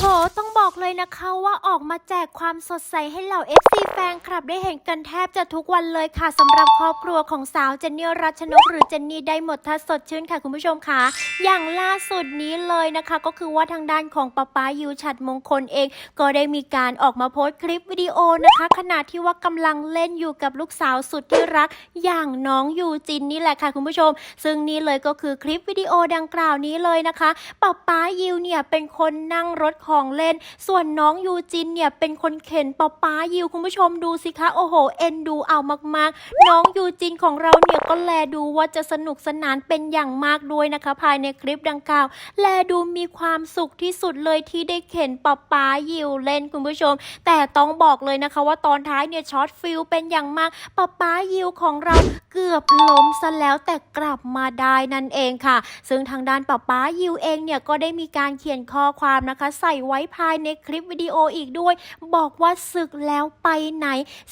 โห ต้องบอกเลยนะคะว่าออกมาแจกความสดใสให้เหล่า FC แฟนคลับได้เห็นกันแทบจะทุกวันเลยค่ะสำหรับครอบครัวของสาวเจนนี่รัชนกหรือเจนนี่ได้หมดถ้าสดชื่นค่ะคุณผู้ชมค่ะอย่างล่าสุดนี้เลยนะคะ ก็คือว่าทางด้านของป้าป้ายูชัดมงคลเอง ก็ได้มีการออกมาโพสต์คลิปวิดีโอนะคะ ขณะที่ว่ากำลังเล่นอยู่กับลูกสาวสุดที่รัก อย่างน้องยูจินนี่แหละค่ะคุณผู้ชม ซึ่งนี่เลยก็คือคลิปวิดีโอดังกล่าวนี้เลยนะคะป้าป้ายิวเนี่ยเป็นคนนั่งรถของเล่น ส่วนน้องยูจินเนี่ยเป็นคนเข็นป้าป้ายิวคุณผู้ชมมดูสิคะ โอ้โห เอ็นดูเอามากๆ น้องยูจินของเราเนี่ยก็แลดูว่าจะสนุกสนานเป็นอย่างมากด้วยนะคะ ภายในคลิปดังกล่าว แลดูมีความสุขที่สุดเลยที่ได้เข็นป้าป้ายิวเล่นคุณผู้ชม แต่ต้องบอกเลยนะคะว่าตอนท้ายเนี่ยช็อตฟิลเป็นอย่างมากป้าป้ายิวของเราเกือบล้มซะแล้วแต่กลับมาได้นั่นเองค่ะ ซึ่งทางด้านป้าป้ายิวเองเนี่ยก็ได้มีการเขียนข้อความนะคะ ใส่ไว้ภายในคลิปวิดีโออีกด้วย บอกว่าศึกแล้วไปไหน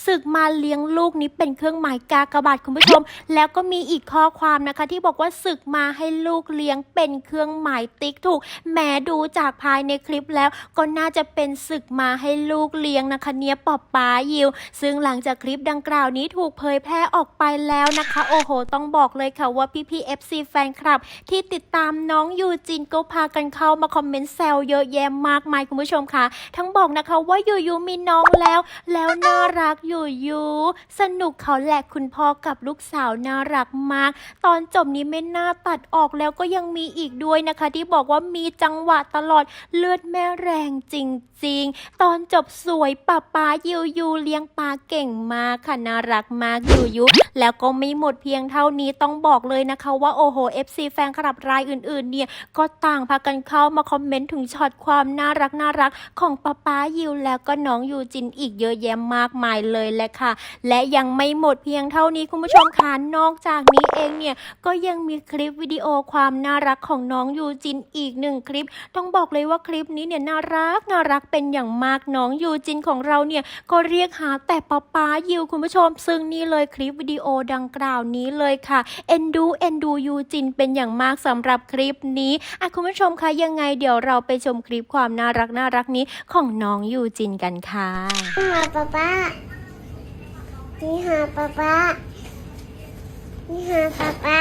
ศึกมาเลี้ยงลูกนี้เป็นเครื่องหมายกากบาทคุณผู้ชม แล้วก็มีอีกข้อความนะคะ ที่บอกว่าศึกมาให้ลูกเลี้ยงเป็นเครื่องหมายติ๊กถูกแหมดูจากภายในคลิปแล้ว ก็น่าจะเป็นศึกมาให้ลูกเลี้ยงนะคะเนี่ยป๊าป๊ายิว ซึ่งหลังจากคลิปดังกล่าวนี้ถูกเผยแพร่ออกไปแล้วนะคะ โอ้โห ต้องบอกเลยค่ะว่าพี่พี่ๆ FC แฟนคลับ ที่ติดตามน้องยูจินก็พากันเข้ามาคอมเมนต์แซวเยอะแยะมากมายคุณผู้ชมค่ะ ทั้งบอกนะคะว่ายูยูมีน้องแล้วแล้วน่ารักอยูยูสนุกเขาแหละคุณพ่อกับลูกสาวน่ารักมาก ตอนจบนี้ไม่น่าตัดออกแล้วก็ยังมีอีกด้วยนะคะ ที่บอกว่ามีจังหวะตลอดเลือดแม่แรงจริง ๆ ตอนจบสวยป้าป้ายูยูเลี้ยงปลาเก่งมากค่ะน่ารักมากยูยูแล้วก็ไม่หมดเพียงเท่านี้ต้องบอกเลยนะคะว่าโอ้โห FC แฟนคลับรายอื่นๆ เนี่ยก็ต่างพากันเข้ามาคอมเมนต์ถึงช็อตความน่ารักน่ารักของป้าป้ายิวแล้วก็น้องยูจินอีกเยอะแยะมากมายเลยแหละค่ะ และยังไม่หมดเพียงเท่านี้คุณผู้ชมคะนอกจากนี้เองเนี่ยก็ยังมีคลิปวิดีโอความน่ารักของน้องยูจินอีกหนึ่งคลิป ต้องบอกเลยว่าคลิปนี้เนี่ยน่ารักน่ารักเป็นอย่างมากน้องยูจินของเราเนี่ยก็เรียกหาแต่ป้าป้ายิวคุณผู้ชม ซึ่งนี่เลยคลิปวิดีโอดังกล่าวนี้เลยค่ะเอ็นดูเอ็นดูยูจินเป็นอย่างมากสำหรับคลิปนี้อะคุณผู้ชมคะยังไงเดี๋ยวเราไปชมคลิปความน่ารักน่ารักนี้ของน้องยูจินกันค่ะนี่หาป๊าป๊านี่หาป๊าป๊านี่หาป๊าป๊า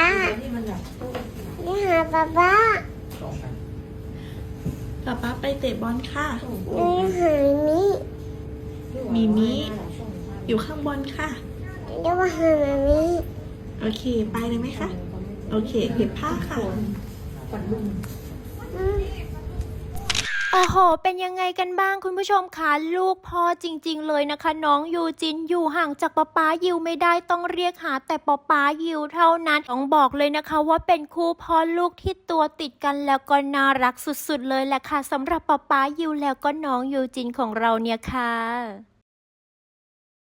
นี่หาป๊าป๊าป๊าป๊าไปเตะบอลค่ะ นี่หามิมีมิอยู่ข้างบนค่ะเรียกว่าหามามิโอเค ไปเลยไหมคะ โอเค เก็บผ้าค่ะอืม โอ้โห เป็นยังไงกันบ้างคุณผู้ชมคะลูกพ่อจริง ๆ เลยนะคะ น้องยูจินอยู่ห่างจากป๊าป๊ายิวไม่ได้ต้องเรียกหาแต่ป๊าป๊ายิวเท่านั้นต้องบอกเลยนะคะว่าเป็นคู่พ่อลูกที่ตัวติดกันแล้วก็น่ารักสุดๆเลยแหละค่ะสำหรับป๊าป๊ายิวแล้วก็น้องยูจินของเราเนี่ยค่ะ